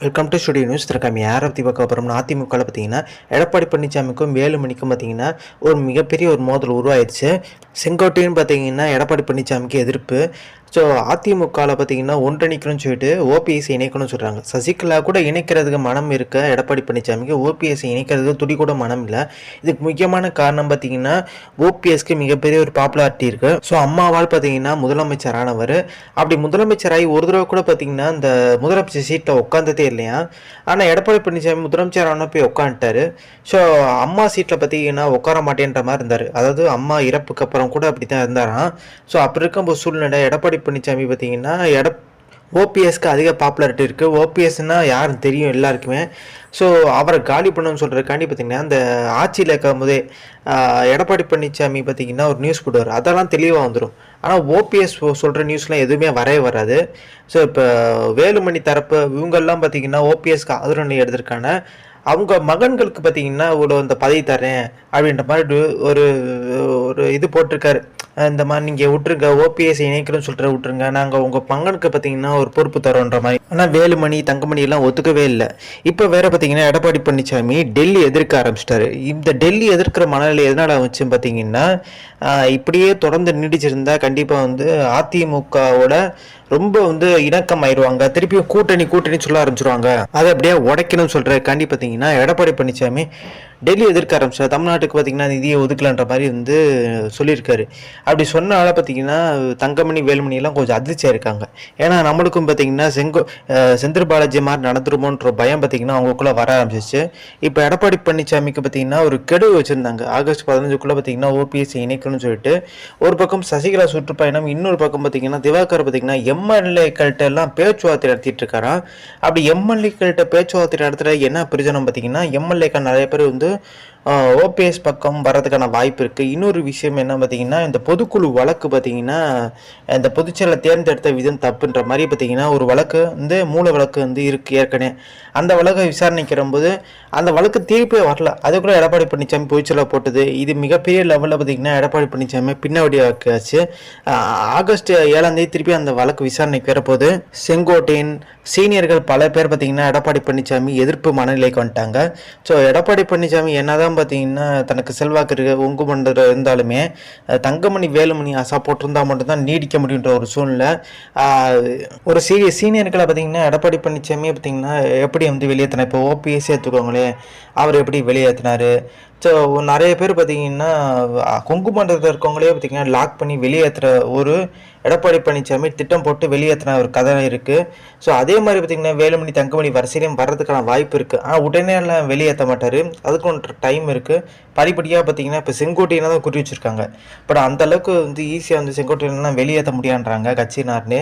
Welcome to studio news திருக்காமி யாரை பற்றி பார்க்க போகிறோம்னா அதிமுகவில் பார்த்தீங்கன்னா எடப்பாடி பழனிசாமிக்கும் வேலுமணிக்கும் பார்த்தீங்கன்னா ஒரு மிகப்பெரிய ஒரு மோதல் உருவாயிடுச்சு. செங்கோட்டையும் பார்த்தீங்கன்னா எடப்பாடி பழனிசாமிக்கு எதிர்ப்பு. ஸோ அதிமுகவில் பார்த்தீங்கன்னா ஒன்றிணைக்கணும்னு சொல்லிட்டு ஓபிஎஸ்சி இணைக்கணும்னு சொல்கிறாங்க சசிகலா கூட இணைக்கிறதுக்கு மனம் இருக்க எடப்பாடி பழனிசாமிக்கு ஓபிஎஸ்சி இணைக்கிறதுக்கு துடி கூட மனம் இல்லை. இதுக்கு முக்கியமான காரணம் பார்த்தீங்கன்னா ஓபிஎஸ்க்கு மிகப்பெரிய ஒரு பாப்புலாரிட்டி இருக்கு. ஸோ அம்மாவால் பார்த்தீங்கன்னா முதலமைச்சரானவர். அப்படி முதலமைச்சராகி ஒரு தடவை கூட பார்த்தீங்கன்னா இந்த முதலமைச்சர் சீட்டில் உட்காந்ததே இல்லையா? ஆனால் எடப்பாடி பழனிசாமி முதலமைச்சரான போய் உட்காந்துட்டாரு ஸோ அம்மா சீட்டில் பார்த்தீங்கன்னா உட்கார மாட்டேன்ற மாதிரி இருந்தார். அதாவது அம்மா இறப்புக்கு அப்புறம் கூட அப்படி தான் இருந்தாராம். ஸோ அப்படி இருக்கும்போது சூழ்நிலை எடப்பாடி பழனிசாமி பார்த்தீங்கன்னா எட ஓபிஎஸ்க்கு அதிக பாப்புலாரிட்டி இருக்குது ஓபிஎஸ்னால் யாரும் தெரியும் எல்லாருக்குமே. ஸோ அவரை காலி பண்ணணும்னு சொல்கிறதுக்காண்டி பார்த்தீங்கன்னா அந்த ஆட்சியில் இருக்கும் போதே எடப்பாடி பழனிசாமி பார்த்தீங்கன்னா ஒரு நியூஸ் போடுவார். அதெல்லாம் தெளிவாக வந்துடும் ஆனால் ஓபிஎஸ் சொல்கிற நியூஸ்லாம் எதுவுமே வரவே வராது. ஸோ இப்போ வேலுமணி தரப்பு இவங்கெல்லாம் பார்த்தீங்கன்னா ஓபிஎஸ்க்கு ஆதரவு எடுத்திருக்காங்க. அவங்க மகன்களுக்கு பார்த்தீங்கன்னா இவ்வளோ இந்த பதவி தரேன் அப்படின்ற மாதிரி ஒரு ஒரு இது போட்டிருக்காரு. இந்த மாதிரி நீங்கள் விட்டுருங்க ஓபிஎஸ் இணைக்கணும்னு சொல்லிட்டு விட்டுருங்க. நாங்கள் உங்கள் பங்கனுக்கு பார்த்தீங்கன்னா ஒரு பொறுப்பு தரோன்ற மாதிரி. ஆனால் வேலுமணி தங்கமணி எல்லாம் ஒத்துக்கவே இல்லை. இப்போ வேற பார்த்தீங்கன்னா எடப்பாடி பழனிசாமி டெல்லி எதிர்க்க ஆரம்பிச்சிட்டாரு. இந்த டெல்லி எதிர்க்கிற மனநிலை எதனால் வச்சு பார்த்தீங்கன்னா இப்படியே தொடர்ந்து நீடிச்சிருந்தா கண்டிப்பாக வந்து அதிமுகவோட ரொம்ப வந்து இணக்கம் ஆயிடுவாங்க. திருப்பியும் கூட்டணி கூட்டணி சொல்ல ஆரம்பிச்சிருவாங்க. அதை அப்படியே உடைக்கணும்னு சொல்கிற காண்டி பார்த்தீங்கன்னா எடப்பாடி பழனிசாமி டெல்லி எதிர்க்க ஆரம்பிச்சார் தமிழ்நாட்டுக்கு பார்த்தீங்கன்னா நிதியை ஒதுக்கலான்ற மாதிரி வந்து சொல்லியிருக்காரு. அப்படி சொன்னால பார்த்தீங்கன்னா தங்கமணி வேலுமணி எல்லாம் கொஞ்சம் அதிர்ச்சியாக இருக்காங்க. ஏன்னா நம்மளுக்கும் பார்த்தீங்கன்னா செங்கோ அஹ் செந்தில் பாலாஜி மாதிரி நடந்துருமோன்ற பயம் பார்த்தீங்கன்னா அவங்களுக்குள்ளே வர ஆரம்பிச்சிச்சு. இப்போ எடப்பாடி பழனிசாமிக்கு பார்த்தீங்கன்னா ஒரு கெடு வச்சுருந்தாங்க. ஆகஸ்ட் பதினஞ்சுக்குள்ளே பார்த்தீங்கன்னா ஓபிஎஸ் இணைக்கணும்னு சொல்லிட்டு ஒரு பக்கம் சசிகலா சுற்றுப்பயணம் இன்னொரு பக்கம் பார்த்தீங்கன்னா திவாகர் பார்த்தீங்கன்னா எம்எல்ஏக்கள்கிட்ட எல்லாம் பேச்சுவார்த்தை நடத்திட்டு இருக்காராம். அப்படி எம்எல்ஏக்கள்கிட்ட பேச்சுவார்த்தை நடத்துகிற என்ன பிரயோஜனம் பார்த்தீங்கன்னா எம்எல்ஏக்கள் நிறைய பேர் வந்து வந்து ஓபிஎஸ் பக்கம் வரதுக்கான வாய்ப்பு இருக்குது இன்னொரு விஷயம் என்ன பார்த்தீங்கன்னா இந்த பொதுக்குழு வழக்கு பார்த்தீங்கன்னா இந்த பொதுச்செயலை தேர்ந்தெடுத்த விதம் தப்புன்ற மாதிரி பார்த்தீங்கன்னா ஒரு வழக்கு வந்து மூல வழக்கு வந்து இருக்குது ஏற்கனவே. அந்த வழக்கை விசாரணைக்கிற போது அந்த வழக்கு தீர்ப்பே வரல. அதுக்குள்ளே எடப்பாடி பழனிசாமி பொதுச்செயலை போட்டது. இது மிகப்பெரிய லெவலில் பார்த்தீங்கன்னா எடப்பாடி பழனிசாமி பின்னாடியாச்சு ஆகஸ்ட் ஏழாந்தேதி திருப்பி அந்த வழக்கு விசாரணைக்கு வரப்போது செங்கோட்டையின் சீனியர்கள் பல பேர் பார்த்தீங்கன்னா எடப்பாடி பழனிசாமி எதிர்ப்பு மனநிலைக்கு வந்துட்டாங்க. ஸோ எடப்பாடி பழனிசாமி என்னதான் பார்த்தீங்கன்னா தனக்கு செல்வாக்கு இருக்க உங்கு இருந்தாலுமே தங்கமணி வேலுமணி ஆசா போட்டிருந்தா மட்டும்தான் நீடிக்க முடியுன்ற ஒரு சூழ்நிலை. ஒரு சீரிய சீனியர்களை பார்த்தீங்கன்னா எடப்பாடி பழனிசாமி பார்த்தீங்கன்னா எப்படி வந்து வெளியேற்றினா இப்போ ஓபிஎஸ் சேர்த்துக்கோங்களேன் அவர் எப்படி வெளியேற்றினார் ஸோ நிறைய பேர் பார்த்தீங்கன்னா கொங்கு மண்டலத்தில் இருக்கவங்களே பார்த்தீங்கன்னா லாக் பண்ணி வெளியேற்றுற ஒரு எடப்பாடி பழனிசாமி திட்டம் போட்டு வெளியேற்றின ஒரு கதை இருக்குது ஸோ அதே மாதிரி பார்த்திங்கன்னா வேலுமணி தங்கமணி வரிசையிலையும் வர்றதுக்கான வாய்ப்பு இருக்குது ஆனால் உடனே எல்லாம் வெளியேற்ற மாட்டார். அதுக்கு ஒன்று டைம் இருக்குது படிப்படியாக பார்த்தீங்கன்னா இப்போ செங்கோட்டையில தான் குறி வச்சுருக்காங்க. பட் அந்தளவுக்கு வந்து ஈஸியாக வந்து செங்கோட்டையிலாம் வெளியேற்ற முடியான்றாங்க கட்சியினார்னு.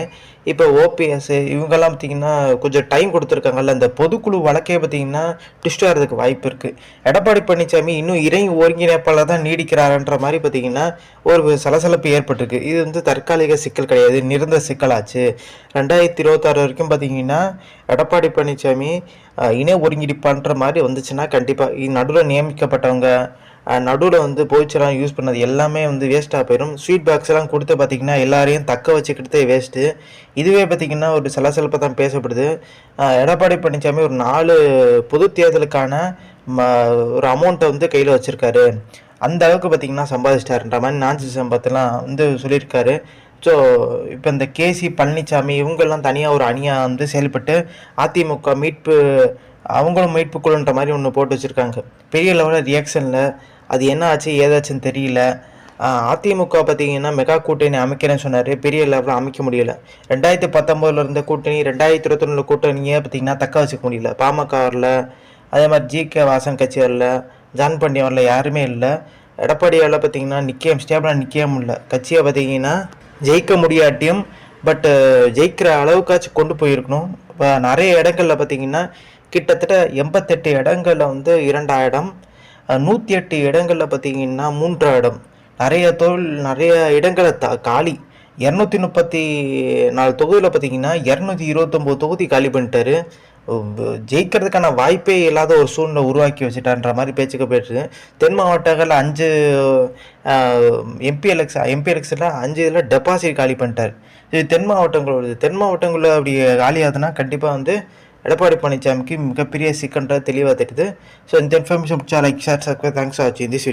இப்போ ஓபிஎஸ் இவங்கெல்லாம் பார்த்தீங்கன்னா கொஞ்சம் டைம் கொடுத்துருக்காங்கல்ல இந்த பொதுக்குழு வழக்கே பார்த்தீங்கன்னா ட்விஸ்ட் ஆகிறதுக்கு வாய்ப்பு இருக்குது எடப்பாடி பழனிசாமி இன்னும் இறை ஒருங்கிணைப்பாளர் தான் நீடிக்கிறாருன்ற மாதிரி பார்த்தீங்கன்னா ஒரு சலசலப்பு ஏற்பட்டிருக்கு. இது வந்து தற்காலிக சிக்கல் கிடையாது நிரந்தர சிக்கலாச்சு. ரெண்டாயிரத்தி இருபத்தாறு வரைக்கும் பார்த்தீங்கன்னா எடப்பாடி பழனிசாமி இணை ஒருங்கிணைப்பான்ற மாதிரி வந்துச்சுன்னா கண்டிப்பாக நடுவில் நியமிக்கப்பட்டவங்க நடுவில் வந்து போய்ச்செல்லாம் யூஸ் பண்ணது எல்லாமே வந்து வேஸ்ட்டாக போயிடும். ஸ்வீட் பாக்ஸ் எல்லாம் கொடுத்து பார்த்தீங்கன்னா எல்லாரையும் தக்க வச்சுக்கிட்டதே வேஸ்ட்டு இதுவே பார்த்திங்கன்னா ஒரு சலசலப்பை தான் பேசப்படுது. எடப்பாடி பழனிசாமி ஒரு நாலு பொது தேர்தலுக்கான ம ஒரு அமௌண்ட்டை வந்து கையில் வச்சுருக்காரு. அந்த அளவுக்கு பார்த்தீங்கன்னா சம்பாதிச்சிட்டாருன்ற மாதிரி நான்சி சம்பத்தெல்லாம் வந்து சொல்லியிருக்காரு. ஸோ இப்போ இந்த கேசி பழனிசாமி இவங்கெல்லாம் தனியாக ஒரு அணியாக வந்து செயல்பட்டு அதிமுக மீட்பு அவங்களும் மீட்பு குழுன்ற மாதிரி ஒன்று போட்டு வச்சுருக்காங்க. பெரிய லெவலில் ரியாக்ஷனில் அது என்ன ஆச்சு ஏதாச்சுன்னு தெரியல. அதிமுக பார்த்தீங்கன்னா மெகா கூட்டணி அமைக்கிறேன்னு சொன்னார். பெரிய லெவலில் அமைக்க முடியல. ரெண்டாயிரத்தி பத்தொம்போதில் இருந்த கூட்டணி ரெண்டாயிரத்தி இருபத்தொன்னில் கூட்டணியே பார்த்தீங்கன்னா தக்க வச்சுக்க முடியல. பாமக வரல. அதே மாதிரி ஜி கே வாசன் கட்சி வரல. ஜான் பாண்டியன் வரல யாருமே இல்லை. எடப்பாடியால் பார்த்தீங்கன்னா நிற்க ஸ்டேபிளாக நிற்க முடியல. கட்சியை பார்த்தீங்கன்னா ஜெயிக்க முடியாட்டியும் பட்டு ஜெயிக்கிற அளவுக்காச்சும் கொண்டு போயிருக்கணும். இப்போ நிறைய இடங்களில் பார்த்தீங்கன்னா கிட்டத்தட்ட எண்பத்தெட்டு இடங்களில் வந்து இரண்டாயிரம் நூற்றி எட்டு இடங்களில் பார்த்தீங்கன்னா மூன்றாயிரம் நிறைய தொழில் நிறைய இடங்களை த காலி. இரநூத்தி முப்பத்தி நாலு தொகுதியில் பார்த்தீங்கன்னா இரநூத்தி இருபத்தொம்போது தொகுதி காலி பண்ணிட்டாரு. ஜெயிக்கிறதுக்கான வாய்ப்பே இல்லாத ஒரு சூழ்நிலை உருவாக்கி வச்சுட்டான்ற மாதிரி பேச்சுக்கு போயிட்டு தென் மாவட்டங்களில் அஞ்சு எம்பி எலெக்ஸ் எம்பி எலெக்ஷனில் அஞ்சு இதில் டெபாசிட் காலி பண்ணிட்டார். இது தென் மாவட்டங்களோட தென் மாவட்டங்களில் அப்படி காலியாகுதுன்னா கண்டிப்பாக வந்து எடப்பாடி பழனிசாமிக்கு மிகப்பெரிய சிக்கன்றது தெளிவாக தெரியுது. ஸோ இந்த இன்ஃபர்மேஷன் பிடிச்சா like share subscribe thanks for வாட்சிங் திஸ்